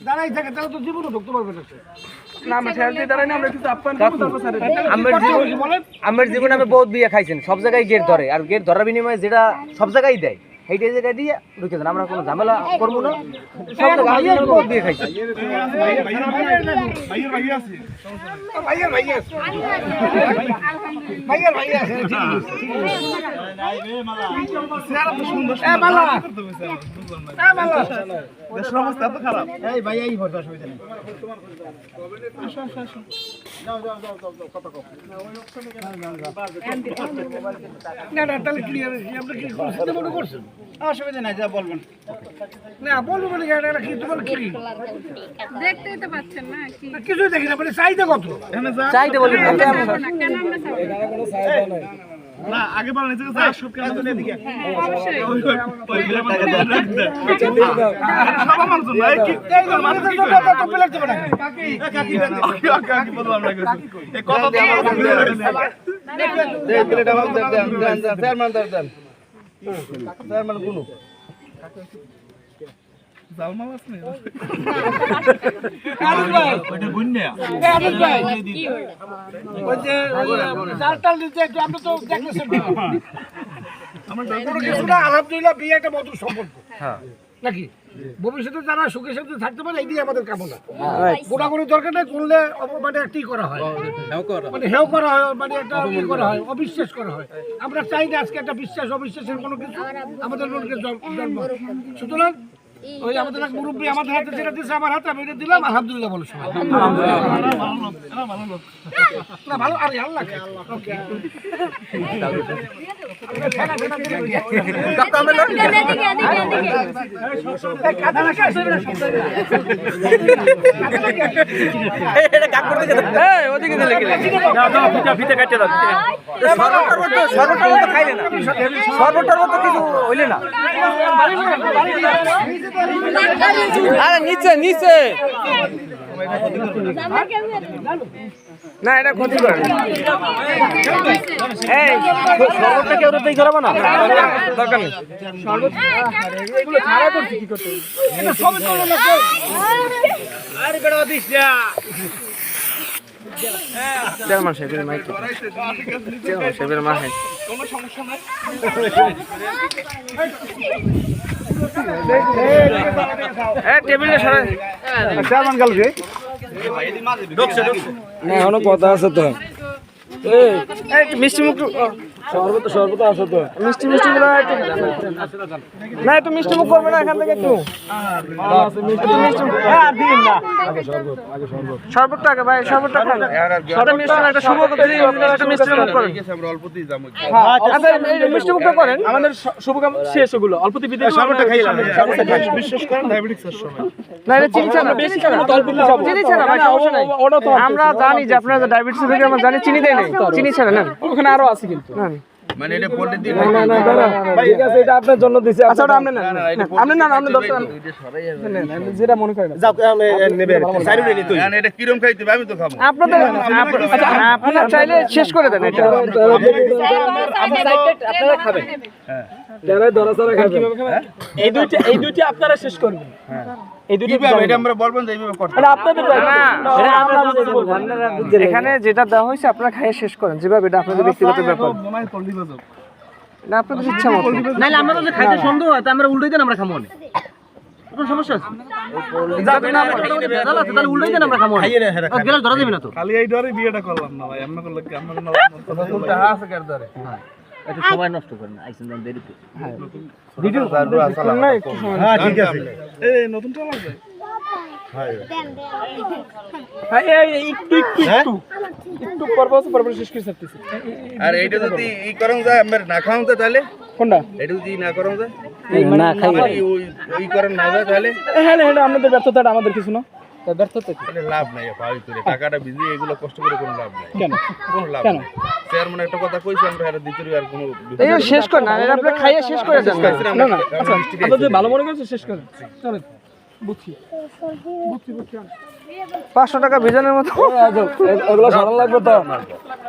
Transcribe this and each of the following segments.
দাঁড়াই থাকে তাহলে তো ঢুকতে পারবে না আমার জীবনে আমি বহুত বিয়ে খাইছেন সব জায়গায় গেট ধরে আর গেট ধরার বিনিময়ে যেটা সব জায়গায় দেয়। সেইটা জায়গায় দিয়ে ঢুকে দেন আমরা কোনো ঝামেলা করব না। সব আমি জীবনে খাইছি। না না তাহলে ক্লিয়ার আপনি কি করছেন মনে করছেন? অসুবিধা নাই যা বলবেন না বলব মানে কি তোমার কি দেখতেই তো পাচ্ছেন না কি কিছুই দেখি না মানে চাহিদা কত চাইতে বলি না কেন আমরা যাব না? না আগে বলেন এদিকে যা সব কেন তো এদিকে অবশ্যই ওই ওই ওই মানে সব আমার জন্য কি এই যে মানে তো তো তো প্লেট দেবে না কাকি কাকি কাকি বললাম না এই কত দিয়ে আমার দেন প্লেট আমার দেন দেন দেন চেয়ারম্যান দেন আলহামদুলিল্লাহ বিয়ে একটা মধুর সম্পর্ক। হ্যাঁ। নাকি? ভবিষ্যতে তারা সুখে সুখে থাকতে পারে এইদিকে আমাদের কামনা। গোড়াগুড়ি দরকার নেই করলে মানে একটি করা হয়। মানে হেউ করা হয় মানে একটা ই করা হয় অবিশ্বাস করা হয়। আমরা চাই না আজকে একটা বিশ্বাস অবিশ্বাসের কোনো কিছু আমাদের মনকে জন্ম জন্ম। সুতরাং ওই আমাদের এক মুরব্বী আমাদের হাতে যেটা দিয়েছে আমার হাতে আমি এটা দিলাম আলহামদুলিল্লাহ বলো সবাই। না ভালো আরে আল্লাহ ওকে। এদিকে, এদিকে, এদিকে। এই ওদিকে দিলে কি লাগে সর্বটার মতো সর্বটার মতো খাইলে না। সর্বটার মতো কিছু হইলে না। আরে নিচে নিচে। না এটা ক্ষতি করে এই করাবো না? দরকার নেই। সমস্যা নাই না এখনও কথা আছে তো। এই এই মিষ্টি মুখ সর্বত সর্বত আছে তো। মিষ্টি মিষ্টি গুলো একটু না একটু মিষ্টি মুখ করবে না এখান থেকে একটু। আগে ভাই শরবতটা খান। সাথে মিষ্টি একটা শুভ দিদি একটা মিষ্টি মুখ করেন। আচ্ছা মিষ্টি মুখটা করেন। আমাদের শুভকাম শেষ ওগুলো। অল্পতে বিদায় সর্বটা খাইলাম। বিশ্বাস করেন ডায়াবেটিস সময়। না এটা চিনি ছাড়া বেশি ছাড়া চিনি ছাড়া ভাই সমস্যা নাই। আমরা জানি যে আপনারা ডায়াবেটিস থেকে আমরা জানি চিনি দেয় নাই। চিনি ছাড়া না? ওখানে আরও আছে কিন্তু। মানে এটা পোল্ট্রি দিয়ে না না দাঁড়া ঠিক আছে এটা আপনার জন্য দিছি আচ্ছা ওটা আপনি না আপনি না আপনি দর্শক যেটা মনে করেন যাও নেবে সাইরু নিয়ে তুই না এটা কিরম খাইতে আমি তো খাব আপনাদের আচ্ছা, আপনারা চাইলে শেষ করে দেন এটা আপনারা খাবেন এই দুইটা এই দুইটা আপনারা শেষ করবেন। এই দুইটা কীভাবে এটা আমরা বলবেন যে এইভাবে করতে এটা আপনাদের না, এটা আপনারা বলবেন। এখানে যেটা দেওয়া হয়েছে আপনারা খাইয়ে শেষ করেন। যেভাবে এটা আপনাদের ব্যক্তিগত ব্যাপার। হয় না আপনাদের ইচ্ছা মতো। নাইলে আমরা যদি খাইতে সন্দেহ হয় তা আমরা উল্টাই দেন আমরা খামো না কোনো সমস্যা আছে? খালি এই ডরে বিয়েটা করলাম না ভাই আমরা করলে কি আমরা একটু সময় নষ্ট করেন আইসেন দাম দেরিতে। হ্যাঁ। ঠিক আছে। এই নতুনটা লাগবে হ্যাঁ। এই এই, একটু একটু একটু। একটু পর্ব আছে পর্ব শেষ করে আর এইটা যদি ই করং যায় আমরা না খাওয়াম তো তাহলে? কোনটা? এটা যদি না করং যায়? না খাই ওই করং না যায় তাহলে? হ্যাঁ হ্যাঁ আমাদের ব্যর্থতাটা আমাদের কিছু না। তা ব্যর্থতা কি? তাহলে লাভ নাই ভাই টাকাটা বিজি এগুলো কষ্ট করে কোনো লাভ নাই। কেন? কোনো লাভ? নাই। চেয়ারম্যান একটা কথা কইছে আমরা দিতে আর কোনো এই শেষ করেন না এটা আপনি খাইয়ে শেষ করে দেন না। না না আচ্ছা আপনাদের ভালো মনে করছে শেষ করেন। চলেন বুঝছি। বুঝছি বুঝছি পাঁচশো টাকা ভিজনের মতো। ওগুলো লাগবে তো?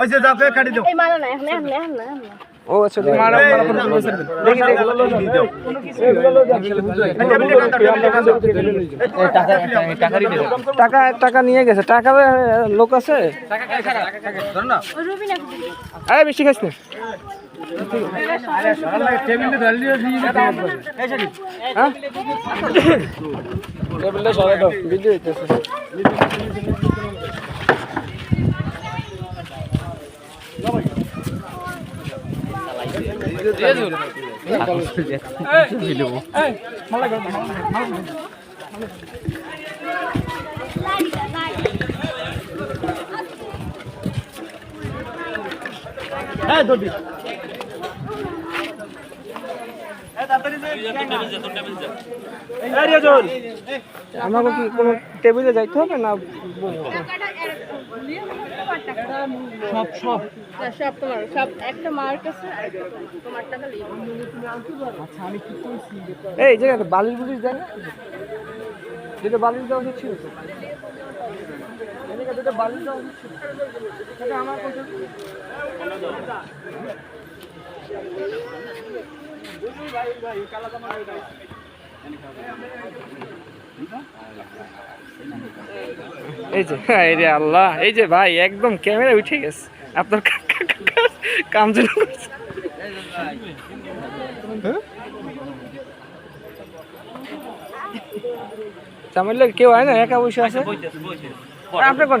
ওই যে যাও কাটি দাও। এই মালা না এখন এখন এখন। না এখন না ও আচ্ছা দেখি দেখি। টাকা টাকা নিয়ে গেছে। টাকা লোক আছে? ও রুবিনা আরে বেশি খাস না? টেবিলটা সরাই দাও। ভিডিও হইতেছে আমাকে কি কোনো টেবিলে যাইতে হবে না সব সব। সব তোমার সব একটা মার্ক আছে তোমার টাকা লিয়ে এই যে। একটা বালির বুলিশ দেয় না? যেটা বালিশ দেওয়া। এদিকে যেটা বালিশ দেওয়া ছিল। সেটা আমার কাছে এই যে এই রে আল্লাহ এই যে ভাই একদম ক্যামেরা উঠে গেছে। আপনার কাম যেন করছে। হ্যাঁ? কেউ হয় না একা বসে আছে? আপনি কোন